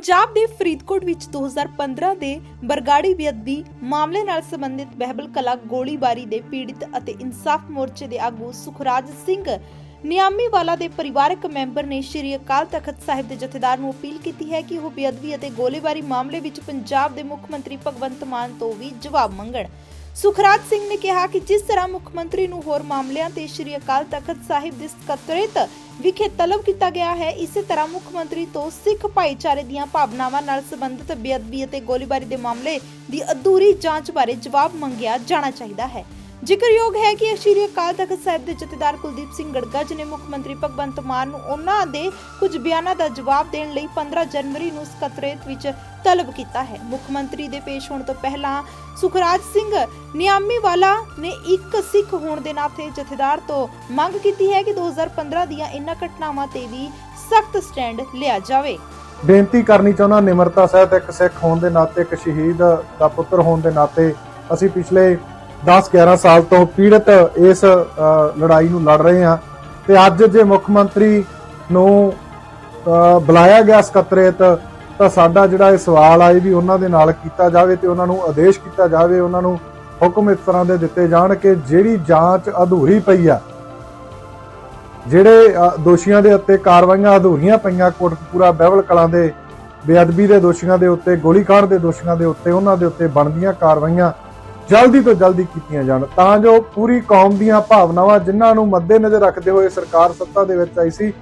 ਪੰਜਾਬ ਦੇ ਫਰੀਦਕੋਟ ਵਿੱਚ 2015 ਦੇ ਬਰਗਾੜੀ ਬੇਅਦਬੀ ਮਾਮਲੇ ਨਾਲ ਸੰਬੰਧਿਤ ਬਹਿਬਲ ਕਲਾ ਗੋਲੀਬਾਰੀ ਦੇ ਪੀੜਿਤ ਅਤੇ ਇਨਸਾਫ ਮੋਰਚੇ ਦੇ ਆਗੂ ਸੁਖਰਾਜ ਸਿੰਘ ਨਿਆਮੀਵਾਲਾ ਦੇ ਪਰਿਵਾਰਕ ਮੈਂਬਰ ਨੇ ਸ਼੍ਰੀ ਅਕਾਲ ਤਖਤ ਸਾਹਿਬ ਦੇ ਜਥੇਦਾਰ ਨੂੰ ਅਪੀਲ ਕੀਤੀ ਹੈ ਕਿ ਉਹ ਬੇਅਦਬੀ ਅਤੇ ਗੋਲੀਬਾਰੀ ਮਾਮਲੇ ਵਿੱਚ ਪੰਜਾਬ ਦੇ ਮੁੱਖ ਮੰਤਰੀ ਭਗਵੰਤ ਮਾਨ ਤੋਂ ਵੀ ਜਵਾਬ ਮੰਗਣ। ਸੁਖਰਾਜ ਸਿੰਘ ਨੇ ਕਿਹਾ ਕਿ ਜਿਸ ਤਰ੍ਹਾਂ ਮੁੱਖ ਮੰਤਰੀ ਨੂੰ ਹੋਰ ਮਾਮਲਿਆਂ ਤੇ ਸ਼੍ਰੀ ਅਕਾਲ ਤਖਤ ਸਾਹਿਬ ਦੇ ਸਕੱਤਰੇਤ ਵਿਖੇ ਤਲਬ ਕੀਤਾ ਗਿਆ ਹੈ। ਇਸੇ ਤਰ੍ਹਾਂ ਮੁੱਖ ਮੰਤਰੀ ਤੋਂ ਸਿੱਖ ਭਾਈਚਾਰੇ ਦੀਆਂ ਭਾਵਨਾਵਾਂ ਨਾਲ ਸੰਬੰਧਿਤ ਬੇਅਦਬੀ ਅਤੇ ਗੋਲੀਬਾਰੀ ਦੇ ਮਾਮਲੇ ਦੀ ਅਧੂਰੀ ਜਾਂਚ ਬਾਰੇ ਜਵਾਬ ਮੰਗਿਆ ਜਾਣਾ ਚਾਹੀਦਾ ਹੈ। ਜ਼ਿਕਰਯੋਗ ਹੈ ਕਿ ਸ਼੍ਰੀ ਅਕਾਲ ਤਖਤ ਸਾਹਿਬ ਦੇ ਜਥੇਦਾਰ ਕੁਲਦੀਪ ਸਿੰਘ ਗੜਗੜ ਨੇ ਮੁੱਖ ਮੰਤਰੀ ਭਗਵੰਤ ਮਾਨ ਨੂੰ ਉਹਨਾਂ ਦੇ ਕੁਝ ਬਿਆਨਾਂ ਦਾ ਜਵਾਬ ਦੇਣ ਲਈ 15 ਜਨਵਰੀ ਨੂੰ ਸਕੱਤਰੇਤ ਵਿੱਚ ਤਲਬ ਕੀਤਾ ਹੈ। ਮੁੱਖ ਮੰਤਰੀ ਦੇ ਪੇਸ਼ ਹੋਣ ਤੋਂ ਪਹਿਲਾਂ ਸੁਖਰਾਜ ਸਿੰਘ ਨਿਆਮੀਵਾਲਾ ਨੇ ਇੱਕ ਸਿੱਖ ਹੋਣ ਦੇ ਨਾਤੇ ਜਥੇਦਾਰ ਤੋਂ ਮੰਗ ਕੀਤੀ ਹੈ ਕਿ 2015 ਦੀਆਂ ਇਨ੍ਹਾਂ ਘਟਨਾਵਾਂ ਤੇ ਵੀ ਸਖਤ ਸਟੈਂਡ ਲਿਆ ਜਾਵੇ। ਬੇਨਤੀ ਕਰਨੀ ਚਾਹੁੰਦਾ ਨਿਮਰਤਾ ਸਹਿਤ ਇੱਕ ਸਿੱਖ ਹੋਣ ਦੇ ਨਾਤੇ, ਇੱਕ ਸ਼ਹੀਦ ਦਾ ਪੁੱਤਰ ਹੋਣ ਦੇ ਨਾਤੇ ਅਸੀਂ ਪਿਛਲੇ 10-11 ਸਾਲ ਤੋਂ ਪੀੜਤ ਇਸ ਲੜਾਈ ਨੂੰ ਲੜ ਰਹੇ ਹਾਂ। ਤੇ ਅੱਜ ਜੇ ਮੁੱਖ ਮੰਤਰੀ ਨੂੰ ਬੁਲਾਇਆ ਗਿਆ ਸਕੱਤਰੇਤ, ਤਾਂ ਸਾਡਾ ਜਿਹੜਾ ਇਹ ਸਵਾਲ ਆਏ ਵੀ ਉਹਨਾਂ ਦੇ ਨਾਲ ਕੀਤਾ ਜਾਵੇ ਤੇ ਉਹਨਾਂ ਨੂੰ ਆਦੇਸ਼ ਕੀਤਾ ਜਾਵੇ, ਉਹਨਾਂ ਨੂੰ ਹੁਕਮ ਇਸ ਤਰ੍ਹਾਂ ਦੇ ਦਿੱਤੇ ਜਾਣ ਕਿ ਜਿਹੜੀ ਜਾਂਚ ਅਧੂਰੀ ਪਈ ਆ, ਜਿਹੜੇ ਦੋਸ਼ੀਆਂ ਦੇ ਉੱਤੇ ਕਾਰਵਾਈਆਂ ਅਧੂਰੀਆਂ ਪਈਆਂ, ਕੋਟਕਪੂਰਾ, ਬਹਿਬਲ ਕਲਾਂ ਦੇ ਬੇਅਦਬੀ ਦੇ ਦੋਸ਼ੀਆਂ ਦੇ ਉੱਤੇ, ਗੋਲੀਕਾਂਡ ਦੇ ਦੋਸ਼ੀਆਂ ਦੇ ਉੱਤੇ, ਉਹਨਾਂ ਦੇ ਉੱਤੇ ਬਣਦੀਆਂ ਕਾਰਵਾਈਆਂ ਜਲਦੀ ਤੋਂ ਜਲਦੀ ਕੀਤੀਆਂ ਜਾਣ। ਤਾਂ ਜੋ ਪੂਰੀ ਕੌਮ ਦੀਆਂ ਭਾਵਨਾਵਾਂ ਜਿਨ੍ਹਾਂ ਨੂੰ ਮੱਦੇਨਜ਼ਰ ਰੱਖਦੇ ਹੋਏ ਸਰਕਾਰ ਸੱਤਾ ਦੇ ਵਿੱਚ ਆਈ ਸੀ